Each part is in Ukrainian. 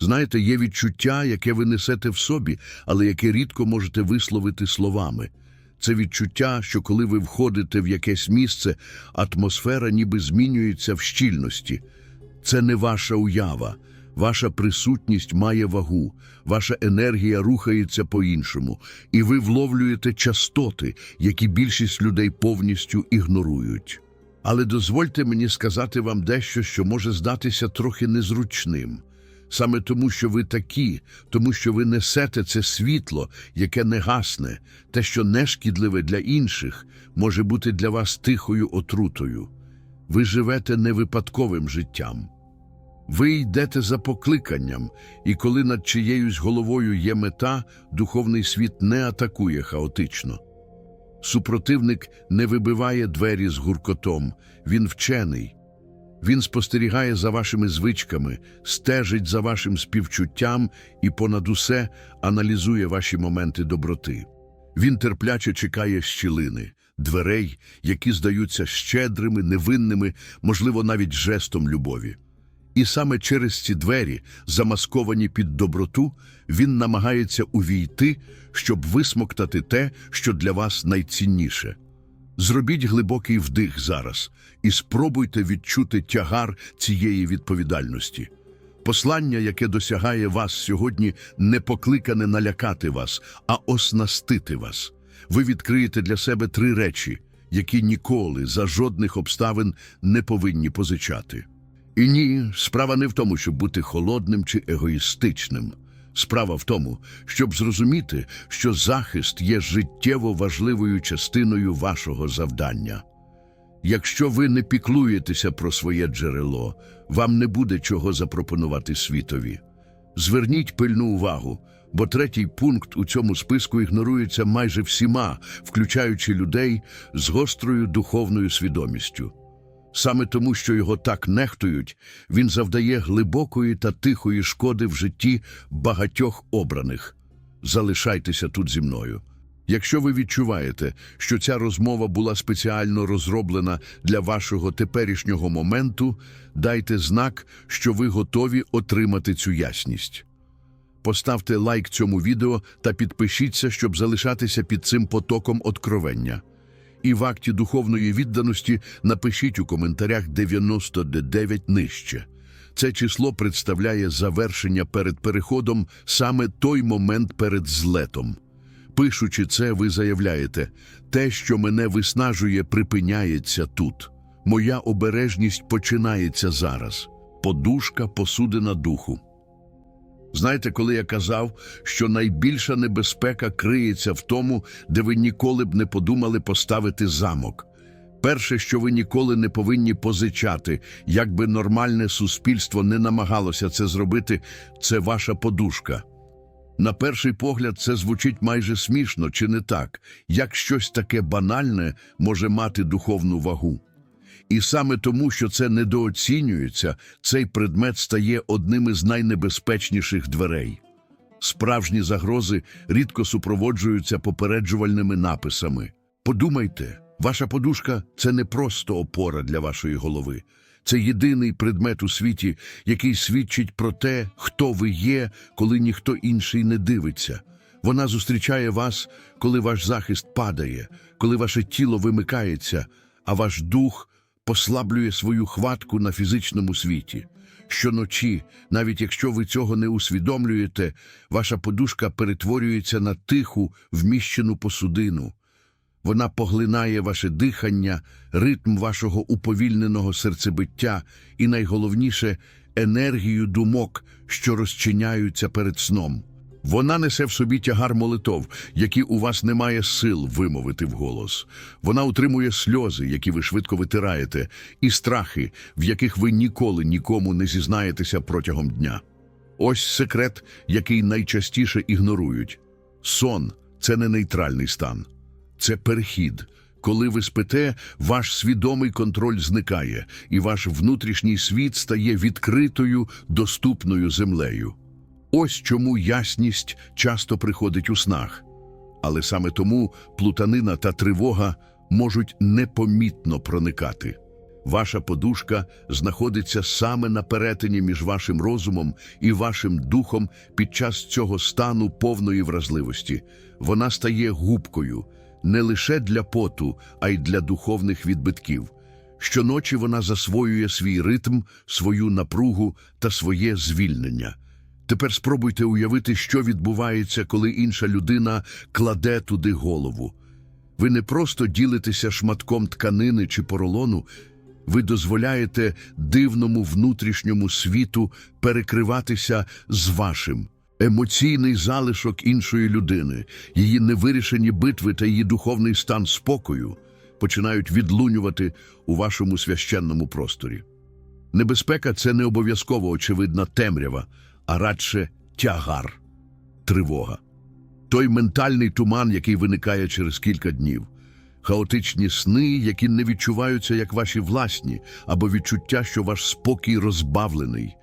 Знаєте, є відчуття, яке ви несете в собі, але яке рідко можете висловити словами. Це відчуття, що коли ви входите в якесь місце, атмосфера ніби змінюється в щільності. Це не ваша уява. Ваша присутність має вагу, ваша енергія рухається по-іншому, і ви вловлюєте частоти, які більшість людей повністю ігнорують. Але дозвольте мені сказати вам дещо, що може здатися трохи незручним. Саме тому, що ви такі, тому що ви несете це світло, яке не гасне, те, що не шкідливе для інших, може бути для вас тихою отрутою. Ви живете невипадковим життям. Ви йдете за покликанням, і коли над чиєюсь головою є мета, духовний світ не атакує хаотично. Супротивник не вибиває двері з гуркотом, він вчений. Він спостерігає за вашими звичками, стежить за вашим співчуттям і понад усе аналізує ваші моменти доброти. Він терпляче чекає щілини, дверей, які здаються щедрими, невинними, можливо, навіть жестом любові. І саме через ці двері, замасковані під доброту, він намагається увійти, щоб висмоктати те, що для вас найцінніше. Зробіть глибокий вдих зараз і спробуйте відчути тягар цієї відповідальності. Послання, яке досягає вас сьогодні, не покликане налякати вас, а оснастити вас. Ви відкриєте для себе три речі, які ніколи за жодних обставин не повинні позичати. І ні, справа не в тому, щоб бути холодним чи егоїстичним. Справа в тому, щоб зрозуміти, що захист є життєво важливою частиною вашого завдання. Якщо ви не піклуєтеся про своє джерело, вам не буде чого запропонувати світові. Зверніть пильну увагу, бо третій пункт у цьому списку ігнорується майже всіма, включаючи людей з гострою духовною свідомістю. Саме тому, що його так нехтують, він завдає глибокої та тихої шкоди в житті багатьох обраних. Залишайтеся тут зі мною. Якщо ви відчуваєте, що ця розмова була спеціально розроблена для вашого теперішнього моменту, дайте знак, що ви готові отримати цю ясність. Поставте лайк цьому відео та підпишіться, щоб залишатися під цим потоком откровення. І в акті духовної відданості напишіть у коментарях 99 нижче. Це число представляє завершення перед переходом саме той момент перед злетом. Пишучи це, ви заявляєте, те, що мене виснажує, припиняється тут. Моя обережність починається зараз. Подушка посудина духу. Знаєте, коли я казав, що найбільша небезпека криється в тому, де ви ніколи б не подумали поставити замок. Перше, що ви ніколи не повинні позичати, як би нормальне суспільство не намагалося це зробити, це ваша подушка. На перший погляд, це звучить майже смішно, чи не так, як щось таке банальне може мати духовну вагу. І саме тому, що це недооцінюється, цей предмет стає одним із найнебезпечніших дверей. Справжні загрози рідко супроводжуються попереджувальними написами. Подумайте, ваша подушка це не просто опора для вашої голови. Це єдиний предмет у світі, який свідчить про те, хто ви є, коли ніхто інший не дивиться. Вона зустрічає вас, коли ваш захист падає, коли ваше тіло вимикається, а ваш дух послаблює свою хватку на фізичному світі. Щоночі, навіть якщо ви цього не усвідомлюєте, ваша подушка перетворюється на тиху, вміщену посудину. Вона поглинає ваше дихання, ритм вашого уповільненого серцебиття і, найголовніше, енергію думок, що розчиняються перед сном. Вона несе в собі тягар молитов, які у вас немає сил вимовити вголос. Вона утримує сльози, які ви швидко витираєте, і страхи, в яких ви ніколи нікому не зізнаєтеся протягом дня. Ось секрет, який найчастіше ігнорують. Сон це не нейтральний стан. Це перехід. Коли ви спите, ваш свідомий контроль зникає, і ваш внутрішній світ стає відкритою, доступною землею. Ось чому ясність часто приходить у снах. Але саме тому плутанина та тривога можуть непомітно проникати. Ваша подушка знаходиться саме на перетині між вашим розумом і вашим духом під час цього стану повної вразливості. Вона стає губкою не лише для поту, а й для духовних відбитків. Щоночі вона засвоює свій ритм, свою напругу та своє звільнення. Тепер спробуйте уявити, що відбувається, коли інша людина кладе туди голову. Ви не просто ділитеся шматком тканини чи поролону, ви дозволяєте дивному внутрішньому світу перекриватися з вашим. Емоційний залишок іншої людини, її невирішені битви та її духовний стан спокою починають відлунювати у вашому священному просторі. Небезпека це не обов'язково очевидна темрява, а радше тягар, тривога. Той ментальний туман, який виникає через кілька днів, хаотичні сни, які не відчуваються як ваші власні, або відчуття, що ваш спокій розбавлений.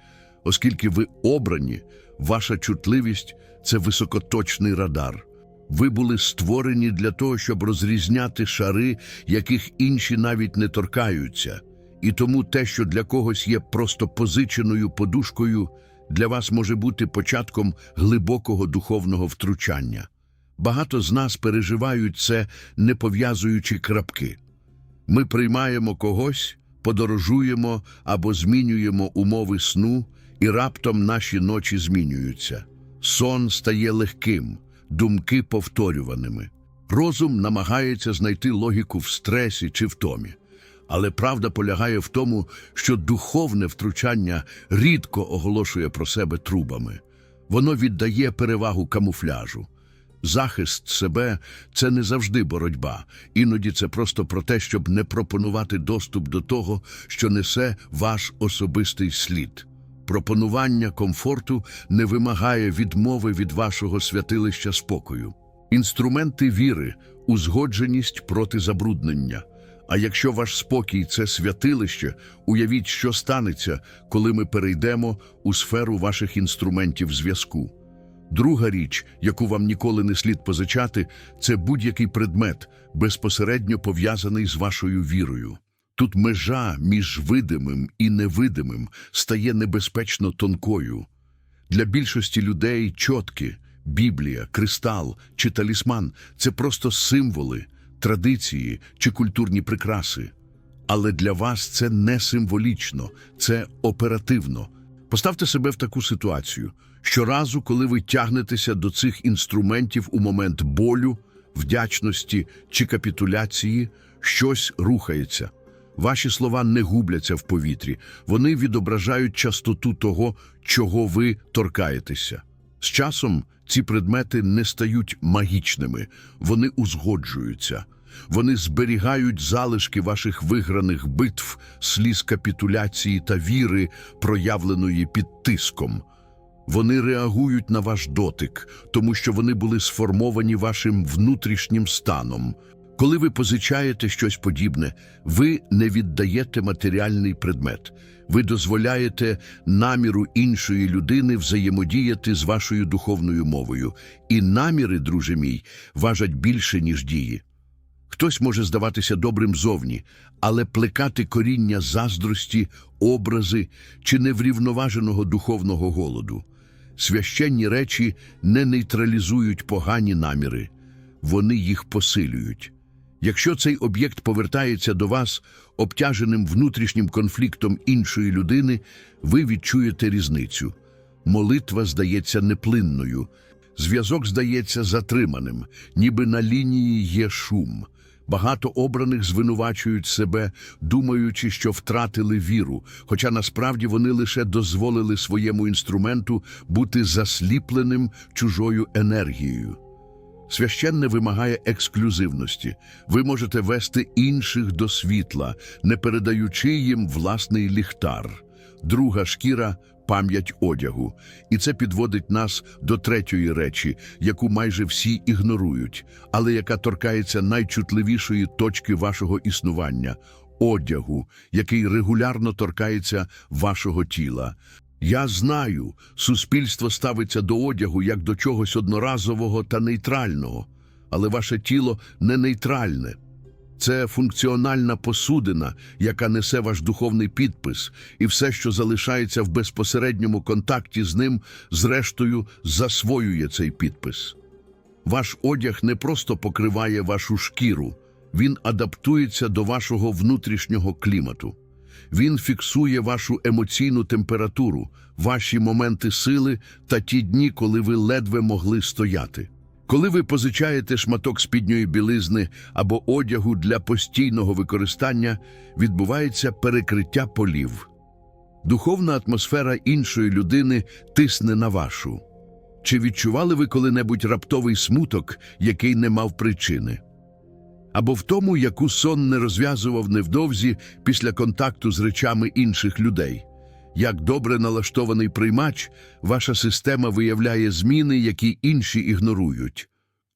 Оскільки ви обрані, ваша чутливість це високоточний радар. Ви були створені для того, щоб розрізняти шари, яких інші навіть не торкаються. І тому те, що для когось є просто позиченою подушкою, для вас може бути початком глибокого духовного втручання. Багато з нас переживають це, не пов'язуючи крапки. Ми приймаємо когось, подорожуємо або змінюємо умови сну, і раптом наші ночі змінюються. Сон стає легким, думки повторюваними. Розум намагається знайти логіку в стресі чи втомі. Але правда полягає в тому, що духовне втручання рідко оголошує про себе трубами. Воно віддає перевагу камуфляжу. Захист себе це не завжди боротьба, іноді це просто про те, щоб не пропонувати доступ до того, що несе ваш особистий слід. Пропонування комфорту не вимагає відмови від вашого святилища спокою. Інструменти віри, узгодженість проти забруднення. А якщо ваш спокій це святилище, уявіть, що станеться, коли ми перейдемо у сферу ваших інструментів зв'язку. Друга річ, яку вам ніколи не слід позичати, це будь-який предмет, безпосередньо пов'язаний з вашою вірою. Тут межа між видимим і невидимим стає небезпечно тонкою. Для більшості людей чотки, Біблія, кристал чи талісман це просто символи, традиції чи культурні прикраси. Але для вас це не символічно, це оперативно. Поставте себе в таку ситуацію. Щоразу, коли ви тягнетеся до цих інструментів у момент болю, вдячності чи капітуляції, щось рухається. Ваші слова не губляться в повітрі, вони відображають частоту того, чого ви торкаєтеся. З часом ці предмети не стають магічними, вони узгоджуються. Вони зберігають залишки ваших виграних битв, сліз капітуляції та віри, проявленої під тиском. Вони реагують на ваш дотик, тому що вони були сформовані вашим внутрішнім станом. Коли ви позичаєте щось подібне, ви не віддаєте матеріальний предмет. Ви дозволяєте наміру іншої людини взаємодіяти з вашою духовною мовою. І наміри, друже мій, важать більше, ніж дії. Хтось може здаватися добрим зовні, але плекати коріння заздрості, образи чи неврівноваженого духовного голоду. Священні речі не нейтралізують погані наміри, вони їх посилюють. Якщо цей об'єкт повертається до вас обтяженим внутрішнім конфліктом іншої людини, ви відчуєте різницю. Молитва здається неплинною, зв'язок здається затриманим, ніби на лінії є шум. Багато обраних звинувачують себе, думаючи, що втратили віру, хоча насправді вони лише дозволили своєму інструменту бути засліпленим чужою енергією. Священне вимагає ексклюзивності. Ви можете вести інших до світла, не передаючи їм власний ліхтар. Друга шкіра пам'ять одягу. І це підводить нас до третьої речі, яку майже всі ігнорують, але яка торкається найчутливішої точки вашого існування одягу, який регулярно торкається вашого тіла. Я знаю, суспільство ставиться до одягу як до чогось одноразового та нейтрального, але ваше тіло не нейтральне. Це функціональна посудина, яка несе ваш духовний підпис, і все, що залишається в безпосередньому контакті з ним, зрештою засвоює цей підпис. Ваш одяг не просто покриває вашу шкіру, він адаптується до вашого внутрішнього клімату. Він фіксує вашу емоційну температуру, ваші моменти сили та ті дні, коли ви ледве могли стояти. Коли ви позичаєте шматок спідньої білизни або одягу для постійного використання, відбувається перекриття полів. Духовна атмосфера іншої людини тисне на вашу. Чи відчували ви коли-небудь раптовий смуток, який не мав причини? Або в тому, яку сон не розв'язував невдовзі після контакту з речами інших людей? Як добре налаштований приймач, ваша система виявляє зміни, які інші ігнорують.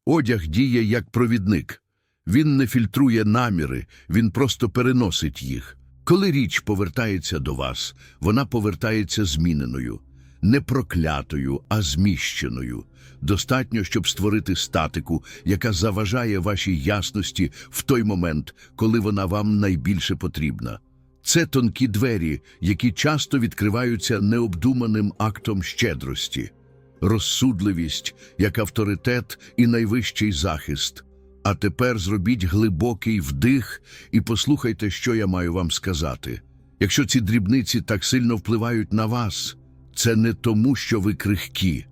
Одяг діє як провідник. Він не фільтрує наміри, він просто переносить їх. Коли річ повертається до вас, вона повертається зміненою, не проклятою, а зміщеною. Достатньо, щоб створити статику, яка заважає вашій ясності в той момент, коли вона вам найбільше потрібна. Це тонкі двері, які часто відкриваються необдуманим актом щедрості, розсудливість як авторитет і найвищий захист. А тепер зробіть глибокий вдих і послухайте, що я маю вам сказати. Якщо ці дрібниці так сильно впливають на вас, це не тому, що ви крихкі,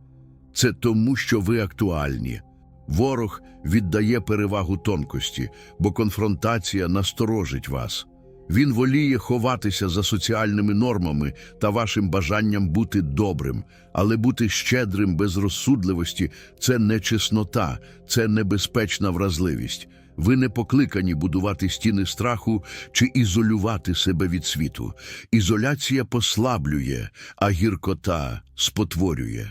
це тому, що ви актуальні. Ворог віддає перевагу тонкості, бо конфронтація насторожить вас. Він воліє ховатися за соціальними нормами та вашим бажанням бути добрим, але бути щедрим без розсудливості це не чеснота, це небезпечна вразливість. Ви не покликані будувати стіни страху чи ізолювати себе від світу. Ізоляція послаблює, а гіркота спотворює.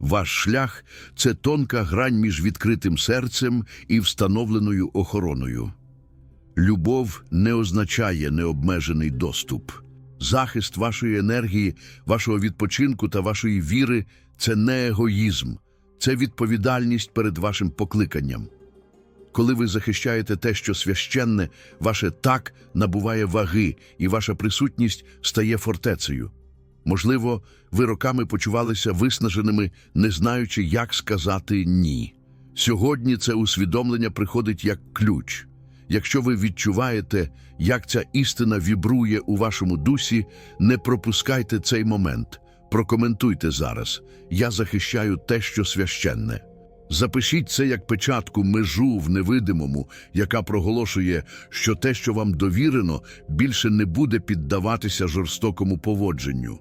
Ваш шлях це тонка грань між відкритим серцем і встановленою охороною. Любов не означає необмежений доступ. Захист вашої енергії, вашого відпочинку та вашої віри це не егоїзм, це відповідальність перед вашим покликанням. Коли ви захищаєте те, що священне, ваше так набуває ваги, і ваша присутність стає фортецею. Можливо, ви роками почувалися виснаженими, не знаючи, як сказати ні. Сьогодні це усвідомлення приходить як ключ. Якщо ви відчуваєте, як ця істина вібрує у вашому дусі, не пропускайте цей момент. Прокоментуйте зараз. Я захищаю те, що священне. Запишіть це як печатку межу в невидимому, яка проголошує, що те, що вам довірено, більше не буде піддаватися жорстокому поводженню.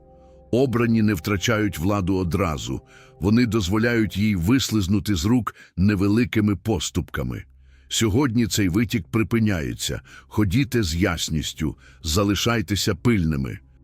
Обрані не втрачають владу одразу, вони дозволяють їй вислизнути з рук невеликими поступками. Сьогодні цей витік припиняється. Ходіте з ясністю, залишайтеся пильними.